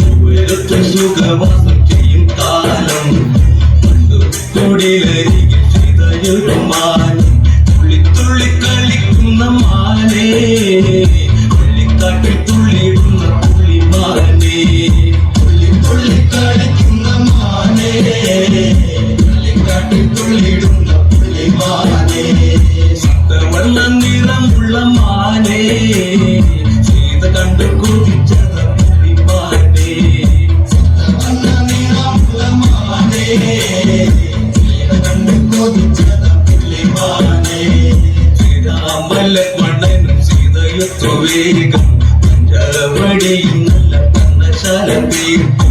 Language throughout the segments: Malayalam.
മൂവരത്തെ സുഖവാസത്തെയും കാലം. കൊടിലരികിൽ ചെയ്തയൊരു മാനം തുള്ളി തുള്ളി കളിക്കുന്ന മാലേ வேகம் பஞ்சவடியும் நல்ல பண்ணசால தீர்ப்பு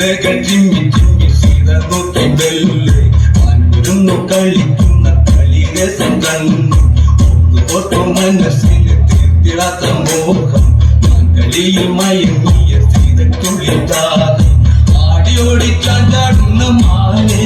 കണ്ണിടകൾ ചിമ്മി ചിമ്മി സീത നോക്കി വെല്ല് വാനൊരുന്നു കളിക്കുന്ന കളിരസം കണ്ണു ഓർത്തു മനസ്സിന് തീർത്തിടാത്ത മോഹം. കളിയിൽ മയങ്ങിയ സീതക്കുള്ളിൽ ദാഹം ആടിയോടി ചാടുന്ന മാനേ